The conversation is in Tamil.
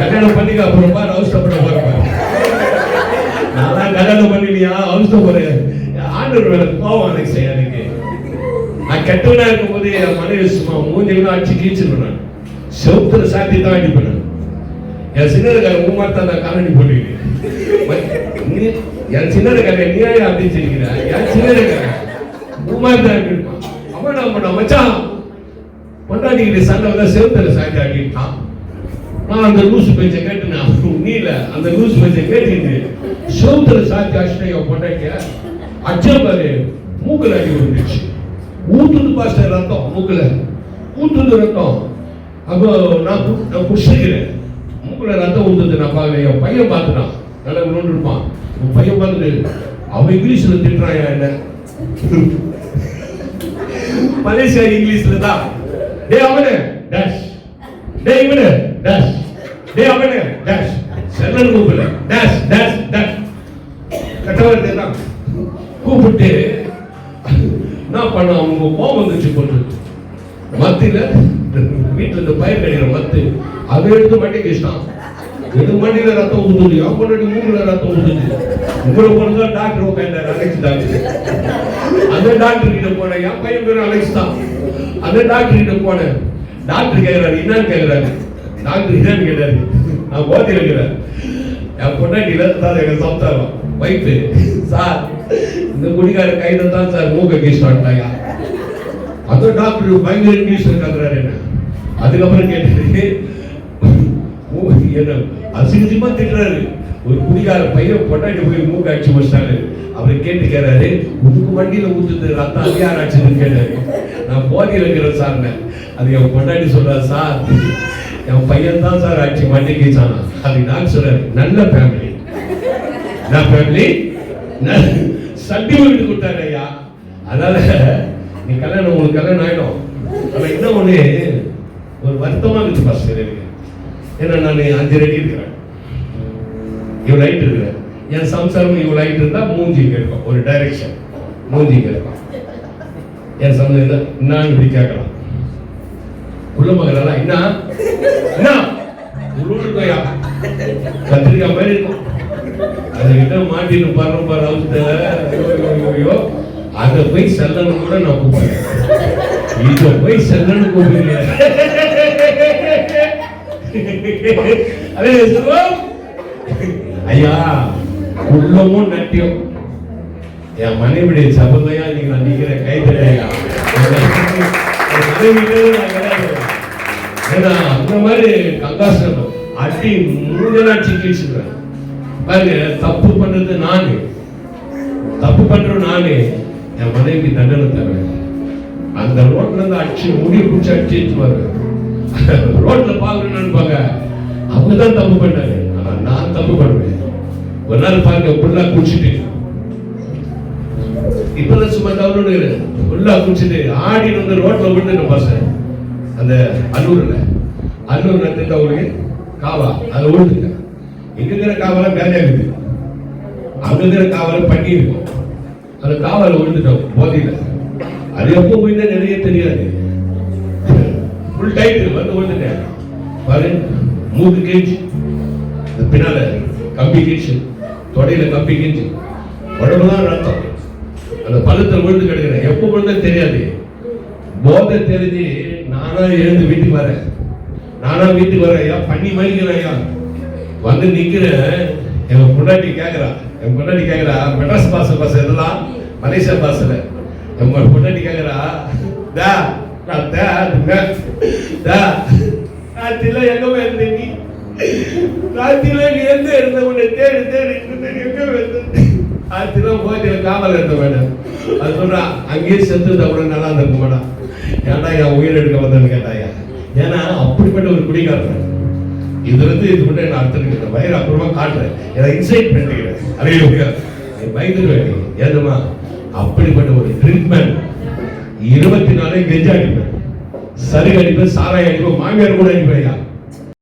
கல்யாணம் பண்ணிக்க அப்புறம் பாரு அவசரப்பட போறேன். நான் கல்யாணம் பண்ணினியா? அவசரம் போறேன் ஆண்டவர் மேல கோவம் எனக்கு செய்ய எனக்கு. நான் கெட்டவனா இருக்கும்போது என் மனைவி சும்மா கூட அடிச்சு கீழ்ச்சிருப்பேன் நான் செவுத்துல சாத்தி தான் அடிப்பேன் என் சின்னதுக்கார உமா தான் காலனி போட்டுக்கிட்டு. என் சின்னதுக்கார நீ ஏன் அப்படி செய்கிற என் உமா தான் இருப்பான் அவன் நான் பண்ண மச்சான் கொண்டாடிக்கிட்டு சண்டை வந்தா செவத்துல சாத்தி அடிட்டான் நான் அந்த லூசு பேச்சை கேட்டுனேன். நீல அந்த லூசு பேச்சை கேட்டுட்டு செவுத்துல சாத்தி அடிச்சுட்டேன் என் பொண்டாட்டிய. அச்சா மூக்கில் அடி வந்துச்சு ஊத்துது பாஸ்டர் ரத்தம் மூக்கில். ஊத்துது ரத்தம். அப்போ நான் நான் குடிச்சிருக்கிறேன். மூக்குல ரத்தம் ஊத்துது நான் பார்க்கல. என் பையன் பார்த்துட்டான். நல்லா விழுந்து இருப்பான் உன் பையன் பார்த்துட்டு அவன் இங்கிலீஷ்ல திட்டுறான் என்ன? மலேசியா இங்கிலீஷ்ல தான். டே அவனு. டேஷ். டே இவனு. டேஷ். டேய் அவனு டேஷ். செல்லன் கூப்பிடல. Dash dash dash. கட்டவர்கிட்ட தான் கூப்பிட்டு என்ன பண்ண? அவங்க கோபம் வந்துச்சு போட்டு மத்தியில வீட்டுல இந்த பயம் கிடைக்கிற மத்து அதை எடுத்து மண்டிக்கு இஷ்டம் எது மண்டியில ரத்தம் ஊத்துது என் பொண்ணாடி மூக்குல ரத்தம் ஊத்துது. உங்களை பொண்ணு டாக்டர் உட்காந்தாரு அலெக்ஸ் டாக்டர் அந்த டாக்டர் கிட்ட போனேன். என் பையன் பேர் அலெக்ஸ் தான் அந்த டாக்டர் கிட்ட போனேன். டாக்டர் கேக்குறாரு என்னன்னு கேக்குறாரு. டாக்டர் இதான்னு கேட்டாரு நான் போதையில் இருக்கிறேன் என் பொண்டாட்டி சார் எங்க சாப்பிட்டாரோ வைப்பு சார் இந்த குடிகார கையில தான் சார் மூக்க கீழ்ச்சாட்டாங்க அந்த டாக்டர் பயங்கர இங்கிலீஷ்ல கத்துறாரு என்ன. அதுக்கப்புறம் கேட்டாரு என்ன அசிங்கமா திட்டுறாரு. ஒரு குடிகார பையன் பொண்டாட்டி போய் மூக்க அடிச்சு வச்சிட்டாரு அவர் கேட்டு கேட்டாரு உனக்கு வண்டியில ஊத்துது ரத்தம் அது யார் கேட்டாரு. நான் போதையில் இருக்கிறேன் சார் அது என் பொண்டாட்டி சொல்றாரு சார் என் பையன் தான் சார் ஆச்சு வண்டிக்கு சானா அது நான் சொல்றேன். நல்ல ஃபேமிலி நான் ஃபேமிலி சர்டிபிகேட் கொடுத்தாரு ஐயா. அதனால நீ கல்யாணம் உங்களுக்கு கல்யாணம் ஆயிடும். ஆனால் என்ன ஒன்று ஒரு வருத்தமாக இருந்துச்சு பாஸ்டர் எனக்கு. ஏன்னா நான் அஞ்சு ரெடி இருக்கிறேன். இவ்வளோ ஹைட் இருக்கிறேன் என் சம்சாரம் இவ்வளோ ஹைட் இருந்தால் மூஞ்சி இங்க இருக்கும். ஒரு டைரக்ஷன் மூஞ்சி இங்க இருக்கும். என் சம்சாரம் நான் இப்படி கேட்கலாம். உள்ள மகளா என்ன? என்ன? உள்ள கத்திரிக்காய் மாதிரி இருக்கும் அதுகிட்ட மாட்டின்னு பாரு பாரு அவஸ்தை அதை போய் செல்லன்னு கூட நான் கூப்பிடுறேன் இதை போய் செல்லன்னு கூப்பிடுறேன் அதே சொல்லுவோம் ஐயா உள்ளமும் நட்டியம். என் மனைவிடைய சபதையா நீங்க நான் நிக்கிறேன் நான் கிடையாது ஏன்னா அந்த மாதிரி கங்காசனம். அடி மூணு சிக்கிச்சுக்கிறேன் பாருங்க தப்பு பண்றது நானு. தப்பு பண்றது நானு. என் மனைவி தண்டனை தரேன் அந்த ரோட்ல இருந்து அடிச்சு முடி பிடிச்சி அடிச்சு வருவேன். ரோட்ல பாக்குறேன்னு நினைப்பாங்க. அவங்க தான் தப்பு பண்ணாரு. ஆனா நான் தப்பு பண்ணுவேன். ஒரு நாள் பாருங்க ஃபுல்லா குடிச்சிட்டு இப்பதான் சும்மா தவறு ஃபுல்லா குடிச்சிட்டு ஆடி வந்து ரோட்ல விழுந்துட்டு பசங்க அந்த அன்னூர்ல. அன்னூர் நட்டு அவருக்கு காவா அதை விழுந்துங்க இங்க இருக்கிற காவலை வேலையா இருக்குது? அங்க இருக்கிற காவலை பண்ணி இருக்கும். அந்த காவலை விழுந்துட்டோம் போதையில. அது எப்போ போய் நிறைய தெரியாது. ஃபுல் டைட்டு வந்து விழுந்துட்டேன் பாரு மூக்கு கேஞ்சு பின்னால கம்பி கேஞ்சு தொடையில கம்பி கேஞ்சு உடம்புலாம் ரத்தம். அந்த பள்ளத்தில் விழுந்து கிடக்கிறேன். எப்போ விழுந்தா தெரியாது. போதை தெரிஞ்சு நானா எழுந்து வீட்டுக்கு வரேன். நானா வீட்டுக்கு வரேன். ஐயா பண்ணி மறிக்கிறேன் ஐயா. வந்து நிற்கிறேன் என் பொண்டாட்டி கேட்குறா என் பொண்டாட்டி கேட்குறா மெட்ராஸ் பாஸ் பஸ் எல்லாம் மலேசியா பாஸ்ல என் பொண்டாட்டி கேட்குறா தா நான் டா தா ராத்திரில எங்க போயிருந்த நீ? ராத்திரில நீ எந்த இருந்த உன்னை தேடி தேடி இருந்த எங்கே எங்க போயிருந்த ராத்திரில போயிட்டு காமல் இருந்த மேடம். அது சொல்றான் அங்கேயே செத்து கூட நல்லா இருந்திருக்க மேடம். ஏன்டா என் உயிர் எடுக்க வந்தேன்னு கேட்டாயா? ஏன்னா அப்படிப்பட்ட ஒரு குடிகாரன். இது இருந்து இது மட்டும் என்ன அர்த்தம் இருக்கிறேன் வயிறு அப்புறமா காட்டுறேன். ஏன்னா இன்சைட் பண்ணிக்கிறேன் அதே என் பயந்துருவேன் நீ. ஏதுமா? அப்படிப்பட்ட ஒரு ட்ரீட்மெண்ட் இருபத்தி நாலு கெஞ்சா அடிப்பேன். சரி அடிப்பேன் சாராய் அடிப்பேன் மாமியார் கூட அடிப்பேன்